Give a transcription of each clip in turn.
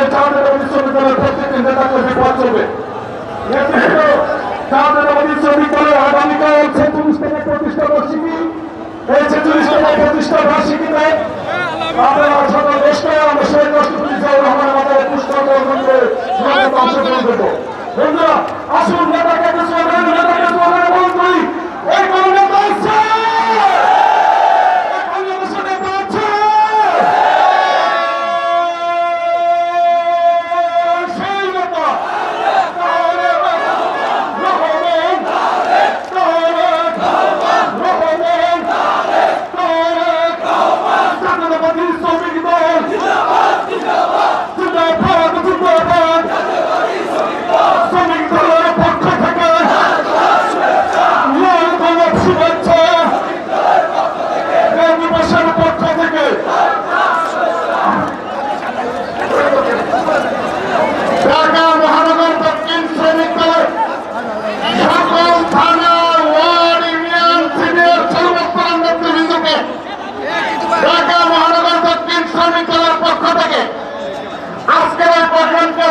বাংলাদেশ জাতীয় বিশ্ববিদ্যালয়ের প্রত্যেকটি নেতা কর্মী পথ চলবে নেতৃত্ব প্রতিষ্ঠা বার্ষিকী এই ছেচল্লিশতম আমাদের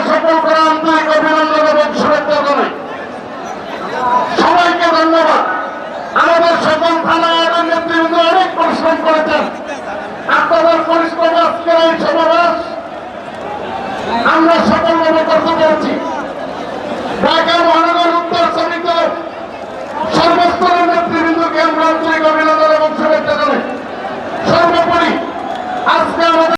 সফল করা আন্তরিক অভিনন্দন এবং শুভেচ্ছা জানাই। সবাইকে ধন্যবাদ। আমাদের সকল থানা ওয়ার্ডের নেতৃবৃন্দ অনেক পরিশ্রম করেছেন। আপনাদের পরিশ্রম আজকের এই সমাবেশ আমরা সফলভাবে করতে পেরেছি।